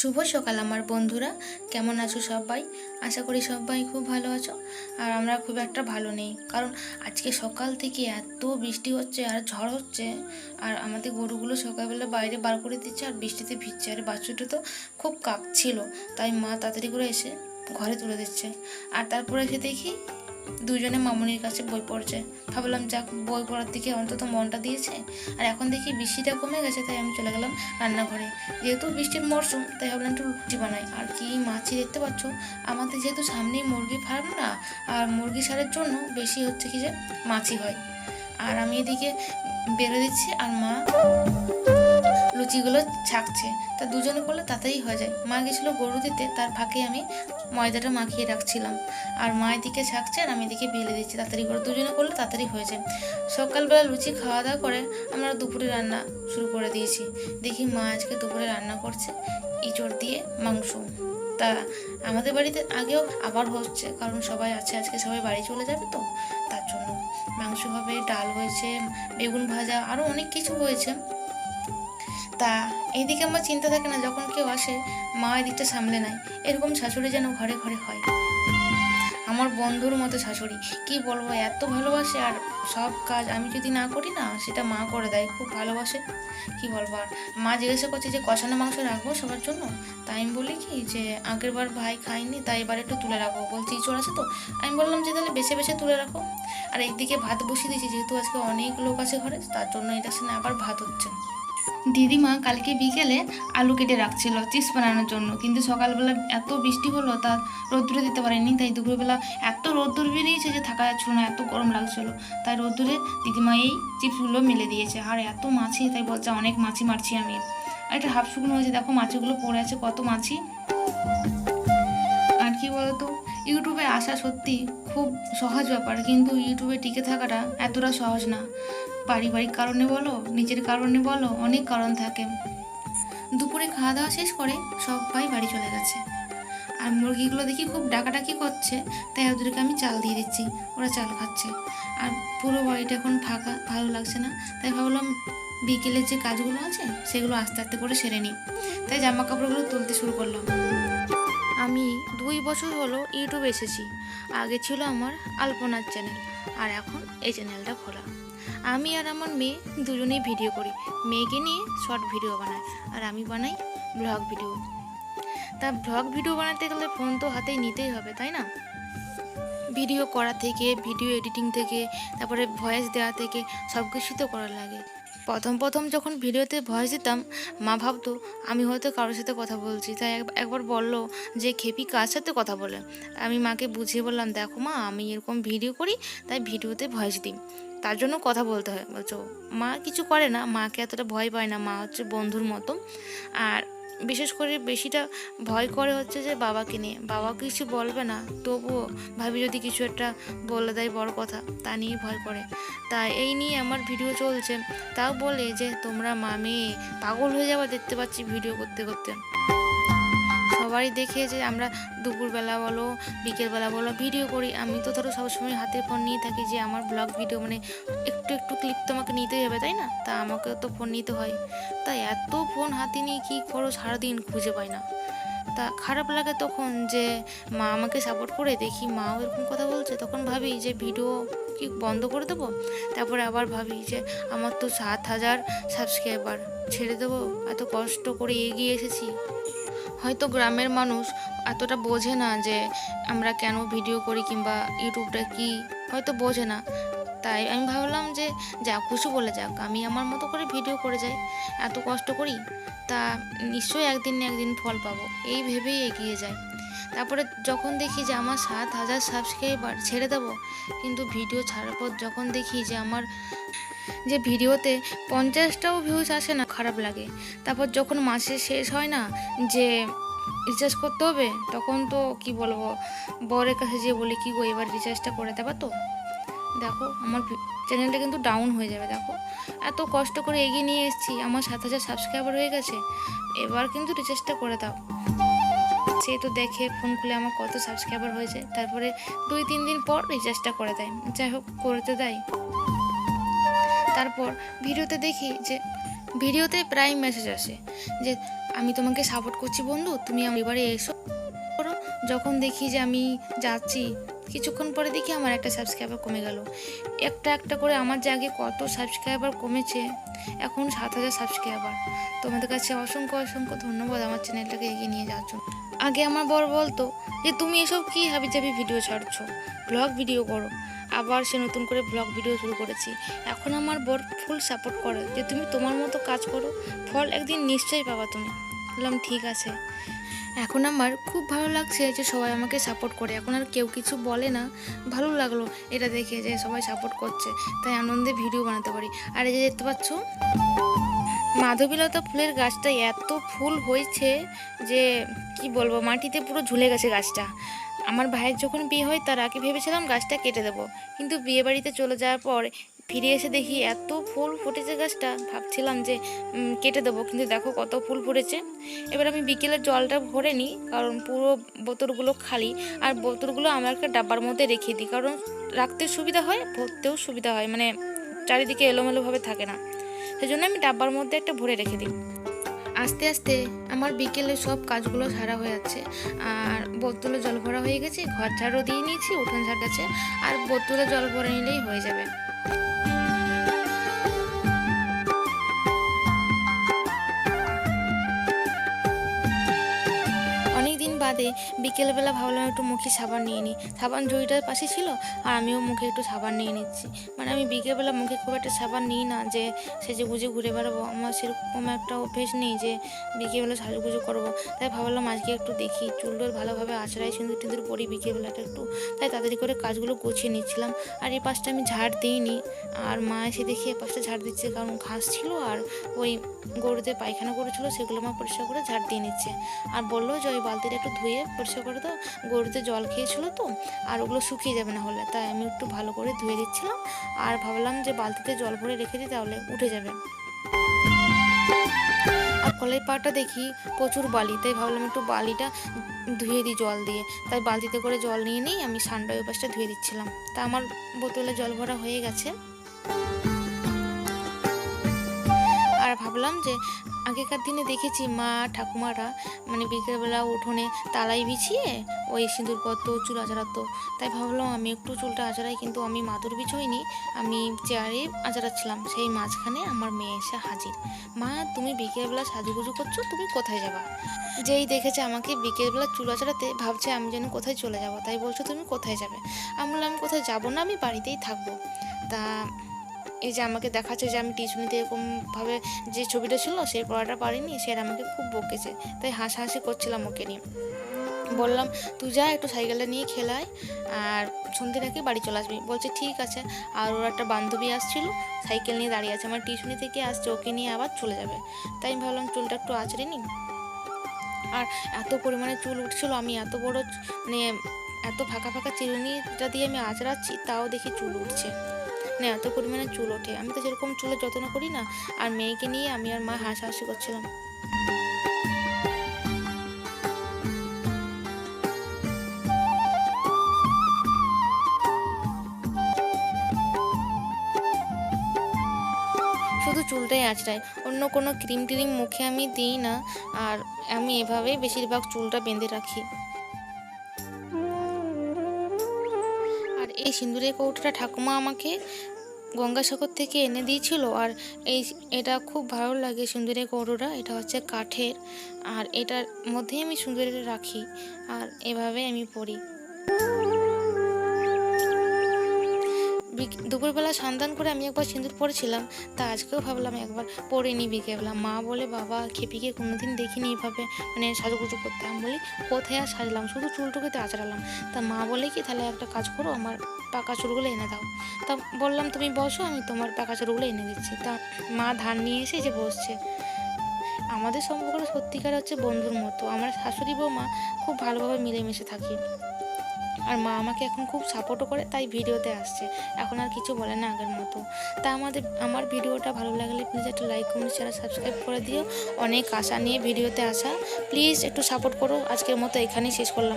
শুভ সকাল আমার বন্ধুরা। কেমন আছো সবাই? আশা করি সবাই খুব ভালো আছো। আর আমরা খুব একটা ভালো নেই। কারণ আজকে সকাল থেকে এত বৃষ্টি হচ্ছে আর ঝড় হচ্ছে। আর আমাদের গরুগুলো সকালবেলা বাইরে বার করে দিচ্ছে আর বৃষ্টিতে ভিজছে। আর বাছুরটা তো খুব কাঁপছিল। তাই মা তাড়াতাড়ি করে এসে ঘরে তুলে দিচ্ছে। আর তারপরে এসে দেখি দুজনে মামনির কাছে বই পড়ছে। ভাবলাম, যাক, বই পড়ার দিকে অন্তত মনটা দিয়েছে। আর এখন দেখি বৃষ্টিটা কমে গেছে, তাই আমি চলে গেলাম রান্নাঘরে। যেহেতু বৃষ্টির মরশুম, তাই ভাবলাম একটু রুটি বানাই। আর কি মাছি দেখতে পাচ্ছ, আমাদের যেহেতু সামনেই মুরগি ফার্ম না, আর মুরগি সারের জন্য বেশি হচ্ছে কি যে মাছি হয়। আর আমি এদিকে বেরো দিচ্ছি, আর মা লুচিগুলো ছাকছে। তা দুজনে করলে তাড়াতাড়ি হয়ে যায়। মা গেছিল গরু দিতে, তার ফাঁকে আমি ময়দাটা মাখিয়ে রাখছিলাম। আর মা এদিকে ছাকছে আর আমি এদিকে বেলে দিচ্ছি তাড়াতাড়ি করে। দুজনে করলে তাড়াতাড়ি হয়ে যায়। সকালবেলা লুচি খাওয়া দাওয়া করে আমরা দুপুরে রান্না শুরু করে দিয়েছি। দেখি মা আজকে দুপুরে রান্না করছে ইঁচড় দিয়ে মাংস। তা আমাদের বাড়িতে আগেও আবার হচ্ছে, কারণ সবাই আছে, আজকে সবাই বাড়ি চলে যাবে তো, তার জন্য। মাংস হবে, ডাল হয়েছে, বেগুন ভাজা আরও অনেক কিছু হয়েছে। তা, এইদিকে আমার চিন্তা থাকে না, যখন কেউ আসে, মা এদিকটা সামলে নেয়। এরকম শাশুড়ি যেন ঘরে ঘরে হয়। আমার বন্ধুর মতো শাশুড়ি, কি বলব, এত ভালোবাসে আর সব কাজ আমি যদি না করি না, সেটা মা করে দেয়, খুব ভালোবাসে। কি বলব, আর মা জিজ্ঞাসা করছে যে, কষানো মাংস রাখব সবার জন্য? তাই আমি বলি কি যে, আগের বার ভাই খাইনি তাই এবার একটু তুলে রাখব। বলছি, ইঁচড় আছে তো? আমি বললাম যে, তাহলে বেছে বেছে তুলে রাখো। আর এইদিকে ভাত বসিয়ে দিয়েছি, যেহেতু আজকে অনেক লোক আছে ঘরে, তার জন্য ইন্ডাকশনে আবার ভাত হচ্ছে দিদিমা কালকে বিকেলে আলু কেটে রাখছিল, চিপস বানানোর জন্য। কিন্তু সকালবেলা এত বৃষ্টি হলো, তা রোদ্দুরে দিতে পারেনি। তাই দুপুরবেলা এত রোদ্দুর বেরিয়েছে যে থাকা যাচ্ছিল না, এত গরম লাগছিল। তাই রোদ্দুরে দিদিমা এই চিপসগুলো মেলে দিয়েছে। আর এত মাছি, তাই বলছে, অনেক মাছি মারছি আমি। আর একটা হাফ শুকনো হয়েছে দেখো মাছিগুলো পড়ে আছে, কত মাছি। আর কি বলতো, ইউটিউবে আসা সত্যি খুব সহজ ব্যাপার, কিন্তু ইউটিউবে টিকে থাকাটা এতটা সহজ না। পারিবারিক কারণে বলো, নিজের কারণে বলো, অনেক কারণ থাকে। দুপুরে খাওয়া দাওয়া শেষ করে সবাই বাড়ি চলে গেছে। আর মুরগিগুলো দেখি খুব ডাকাডাকি করছে, তাই ওদেরকে আমি চাল দিয়ে দিচ্ছি, ওরা চাল খাচ্ছে। আর পুরো বাড়িটা এখন ফাঁকা, ভালো লাগছে না, তাই ভাবলাম বিকেলের যে কাজগুলো আছে, সেগুলো আস্তে আস্তে করে সেরে নিই। তাই জামা কাপড়গুলো তুলতে শুরু করলাম। আমি দুই বছর হলো ইউটিউবে এসেছি, আগে ছিল আমার আলপনার চ্যানেল আর এখন এই চ্যানেলটা খোলা। আমি আর আমার মেয়ে দুজনেই ভিডিও করি। মেয়েকে নিয়ে শর্ট ভিডিও বানাই আর আমি বানাই ব্লগ ভিডিও। তা ব্লগ ভিডিও বানাতে গেলে ফোন তো হাতেই নিতেই হবে, তাই না? ভিডিও করা থেকে, ভিডিও এডিটিং থেকে, তারপরে ভয়েস দেওয়া থেকে সব কিছু তো করার লাগে। প্রথম প্রথম যখন ভিডিওতে ভয়েস দিতাম, মা ভাবতো আমি হয়তো কারোর সাথে কথা বলছি। তাই এক- একবার বলল যে, খেপি কার সাথে কথা বলে? আমি মাকে বুঝিয়ে বললাম, দেখো মা, আমি এরকম ভিডিও করি, তাই ভিডিওতে ভয়েস দিই। তার জন্য কথা বলতে হয়। বলছো, মা কিছু করে না, মাকে এতটা ভয় পায় না, মা হচ্ছে বন্ধুর মতো। আর বিশেষ করে বেশিটা ভয় করে হচ্ছে যে বাবাকে নিয়ে। বাবা কিছু বলবে না, তবুও ভাবি যদি কিছু একটা বলে দেয় বড় কথা, তা নিয়ে ভয় করে। তাই এই নিয়ে আমার ভিডিও চলছে। তাও বলে যে, তোমরা মামি পাগল হয়ে যাওয়া দেখতে পাচ্ছি ভিডিও করতে করতে। সবারই দেখে যে আমরা দুপুরবেলা বলো, বিকেলবেলা বলো ভিডিও করি। আমি তো ধরো সবসময় হাতে ফোন নিয়ে থাকি যে আমার ব্লগ ভিডিও মানে একটু একটু ক্লিপ তো আমাকে নিতেই হবে, তাই না? তা আমাকেও তো ফোন নিতে হয়। তাই এত ফোন হাতে নিয়ে কী করো, সারাদিন খুঁজে পাই না। তা খারাপ লাগে তখন যে মা আমাকে সাপোর্ট করে, দেখি মাও এরকম কথা বলছে, তখন ভাবি যে ভিডিও কি বন্ধ করে দেবো? তারপরে আবার ভাবি যে আমার তো সাত হাজার সাবস্ক্রাইবার ছেড়ে দেবো? এত কষ্ট করে এগিয়ে এসেছি। হয়তো গ্রামের মানুষ এতটা বোঝে না যে আমরা কেন ভিডিও করি কিংবা ইউটিউবটা কি, হয়তো বোঝে না। তাই আমি ভাবলাম যে যা খুশি বলে যাক, আমি আমার মতো করে ভিডিও করে যাই, এত কষ্ট করি, তা নিশ্চয়ই একদিন না একদিন ফল পাবো, এই ভেবেই এগিয়ে যাই। তারপরে যখন দেখি যে আমার সাত হাজার সাবস্ক্রাইবার ছেড়ে দেবো, কিন্তু ভিডিও ছাড়ার পর যখন দেখি যে আমার যে ভিডিওতে পঞ্চাশটাও ভিউজ আসে না, খারাপ লাগে। তারপর যখন মাসে শেষ হয় না, যে রিচার্জ করতে হবে, তখন তো কি বলব, বরের কাছে যেয়ে বলি, কি গো, এবার রিচার্জটা করে দেবা তো? দেখো, আমার চ্যানেলটা কিন্তু ডাউন হয়ে যাবে, দেখো। এত কষ্ট করে এগিয়ে নিয়ে এসেছি, আমার সাত হাজার সাবস্ক্রাইবার হয়ে গেছে, এবার কিন্তু রিচার্জটা করে দাও। সে তো দেখে ফোন খুলে আমার কত সাবস্ক্রাইবার হয়েছে, তারপরে দুই তিন দিন পর রিচার্জটা করে দেয়। যাই হোক করতে দেয়। তারপর ভিডিওতে দেখি যে, ভিডিওতে প্রায় মেসেজ আসে যে, আমি তোমাকে সাপোর্ট করছি বন্ধু, তুমি আমার এবারে এসো। যখন দেখি যে আমি যাচ্ছি, কিছুক্ষণ পরে দেখি আমার একটা সাবস্ক্রাইবার কমে গেল। একটা একটা করে আমার যে আগে কত সাবস্ক্রাইবার কমেছে, এখন সাত হাজার সাবস্ক্রাইবার তোমাদের কাছে অসংখ্য অসংখ্য ধন্যবাদ আমার চ্যানেলটাকে এগিয়ে নিয়ে জন্য। আগে আমার বর বলতো যে, তুমি এসব কী হাবি জাবি ভিডিও ছাড়ছো? ব্লগ ভিডিও করো। আবার সে নতুন করে ব্লগ ভিডিও শুরু করেছি। এখন আমার বর ফুল সাপোর্ট করে যে তুমি তোমার মতো কাজ করো, ফল একদিন নিশ্চয়ই পাবা তুমি। বললাম, ঠিক আছে। এখন আমার খুব ভালো লাগছে যে সবাই আমাকে সাপোর্ট করে। এখন আর কেউ কিছু বলে না। ভালো লাগল এটা দেখে যে সবাই সাপোর্ট করছে। তাই আনন্দে ভিডিও বানাতে পারি। আর এই যে দেখতে পাচ্ছ, মাধবীলতা ফুলের গাছটা এত ফুল হয়েছে যে কি বলব, মাটিতে পুরো ঝুলে গেছে গাছটা। আমার ভাইয়ের যখন বিয়ে হয়, তার আগে ভেবেছিলাম গাছটা কেটে দেবো। কিন্তু বিয়ে বাড়িতে চলে যাওয়ার পর ফিরে এসে দেখি এত ফুল ফুটেছে গাছটা। ভাবছিলাম যে কেটে দেবো, কিন্তু দেখো কত ফুল ফুটেছে। এবার আমি বিকেলের জলটা ভরে নিই, কারণ পুরো বোতলগুলো খালি। আর বোতলগুলো আমার একটা ডাব্বার মধ্যে রেখে দিই, কারণ রাখতে সুবিধা হয়, ভরতেও সুবিধা হয়। মানে চারিদিকে এলোমেলোভাবে থাকে না। সেই জন্য আমি ডাব্বার মধ্যে একটা ভরে রেখে দিই। আস্তে আস্তে আমার বিকেলে সব কাজগুলো সারা হয়ে যাচ্ছে। আর বোতলে জল ভরা হয়ে গেছে, ঘর ঝাড়ও দিয়ে নিয়েছি, উঠোন ঝাড় গেছে আর বোতলে জল ভরে নিলেই হয়ে যাবে। বাদে বিকেলবেলা ভাবলাম একটু মুখে সাবান নিয়ে নিই। সাবান জড়িটার পাশে ছিল, আর আমিও মুখে একটু সাবান নিয়ে নিচ্ছি। মানে আমি বিকেলবেলা মুখে খুব একটা সাবান নিই না যে সেজে গুজে ঘুরে বেড়াবো। আমার সেরকম একটা অভ্যেস নেই যে বিকেলবেলা সাজু সাজুগুজু করব। তাই ভাবলাম আজকে একটু দেখি, চুলটোর ভালোভাবে আছড়াই সিঁদুর টিঁদুর পরি বিকেলবেলাটা একটু। তাই তাড়াতাড়ি করে কাজগুলো গুছিয়ে নিচ্ছিলাম। আর এই পাশটা আমি ঝাড় দিইনি। আর মা এসে দেখি এ পাশটা ঝাড় দিচ্ছে, কারণ ঘাস ছিল আর ওই গরুতে পায়খানা করেছিল, সেগুলো মা পরিষ্কার করে ঝাড় দিয়ে নিচ্ছে। আর বলল যে ওই বালতিটা একটু পরিষ্কার করে দাও। গরুতে জল খেয়েছিলো তো, আর ওগুলো শুকিয়ে যাবে না হলে। তাই আমি একটু ভালো করে ধুয়ে দিচ্ছিলাম। আর ভাবলাম যে বালতিতে জল ভরে রেখে দিই, তাহলে উঠে যাবে। আর কলের পাড়টা দেখি, প্রচুর বালি। তাই ভাবলাম একটু বালিটা ধুয়ে দিই জল দিয়ে। তাই বালতিতে করে জল নিয়ে নিই আমি সানটা ওই ধুয়ে দিচ্ছিলাম। তা আমার বোতলে জল ভরা হয়ে গেছে। আর ভাবলাম যে আগেকার দিনে দেখেছি মা, ঠাকুমারা মানে বিকেলবেলা উঠোনে তালাই বিছিয়ে ওই সিঁদুর সিঁদুরপত্র চুল আঁচড়াতো। তাই ভাবলাম আমি একটু চুলটা আঁচড়াই, কিন্তু আমি মাদুর বিছোইনি, আমি চেয়ারে আঁচড়াচ্ছিলাম। সেই মাঝখানে আমার মেয়ে এসে হাজির। মা, তুমি বিকেলবেলা সাজুগুজু করছ, তুমি কোথায় যাবা? যেই দেখেছে আমাকে বিকেলবেলা চুল আঁচড়াতে, ভাবছে আমি যেন কোথায় চলে যাব। তাই বলছো, তুমি কোথায় যাবে? আমি বললাম কোথায় যাব না, আমি বাড়িতেই থাকব। তা এই যে আমাকে দেখাচ্ছে যে আমি টিউশনিতে এরকমভাবে যে ছবিটা ছিল, সেই পড়াটা পারিনি, সে আমাকে খুব বকেছে। তাই হাসাহাসি করছিলাম ওকে নিয়ে। বললাম, তুই যা, একটু সাইকেলটা নিয়ে খেলায় আর সন্ধ্যে নাকি বাড়ি চলে আসবি। বলছে, ঠিক আছে। আর ওর একটা বান্ধবী আসছিল, সাইকেল নিয়ে দাঁড়িয়ে আছে। আমার টিউশনি থেকে আসছে, ওকে নিয়ে আবার চলে যাবে। তাই আমি ভাবলাম, চুলটা একটু আঁচড়ে নিই। আর এত পরিমাণে চুল উঠছিল, আমি এত বড় মানে এত ফাঁকা ফাঁকা চিরুনিটা দিয়ে আমি আঁচড়াচ্ছি, তাও দেখি চুল উঠছে। মানে এত পরিমাণে চুল ওঠে। আমি তো সেরকম চুলের যত্ন করি না। আর মেয়েকে নিয়ে আমি আর মা হাসাহাসি করছিলাম। শুধু চুলটাই আঁচড়াই। অন্য কোনো ক্রিম ট্রিম মুখে আমি দিই না। আর আমি এভাবেই বেশিরভাগ চুলটা বেঁধে রাখি। আর এই সিঁদুরের কৌটোটা ঠাকুমা আমাকে গঙ্গাসাগর থেকে এনে দিয়েছিল আর এই এটা খুব ভালো লাগে সুন্দরের গরুরা, এটা হচ্ছে কাঠের। আর এটার মধ্যেই আমি সুন্দরের রাখি আর এভাবে আমি পড়ি। দুপুরবেলা সন্ধান করে আমি একবার সিঁদুর পরেছিলাম তা আজকেও ভাবলাম একবার পরে নি বিকেলবেলা। মা বলে, বাবা, খেপিকে কোনোদিন দেখিনি এইভাবে মানে সাজুগুজু করতে। আমি বলি, কোথায় আর সাজলাম? শুধু চুলটুকুতে আঁচড়ালাম। তা মা বলে কি, তাহলে একটা কাজ করো, আমার পাকা চুলগুলো এনে দাও। তা বললাম, তুমি বসো, আমি তোমার পাকা চুলগুলো এনে দিচ্ছি। তা মা ধান নিয়ে এসে যে বসছে। আমাদের সম্পর্কটা সত্যিকার হচ্ছে বন্ধুর মতো। আমার শাশুড়ি বৌমা খুব ভালোভাবে মিলেমিশে থাকি। আর মা আমাকে এখন খুব সাপোর্টও করে, তাই ভিডিওতে আসছে। এখন আর কিছু বলে না আগের মতো। তা আমাদের, আমার ভিডিওটা ভালো লাগলে প্লিজ একটা লাইক কমেন্ট শেয়ার সাবস্ক্রাইব করে দিও। অনেক আশা নিয়ে ভিডিওতে আসা। প্লিজ একটু সাপোর্ট করো। আজকের মতো এখানেই শেষ করলাম।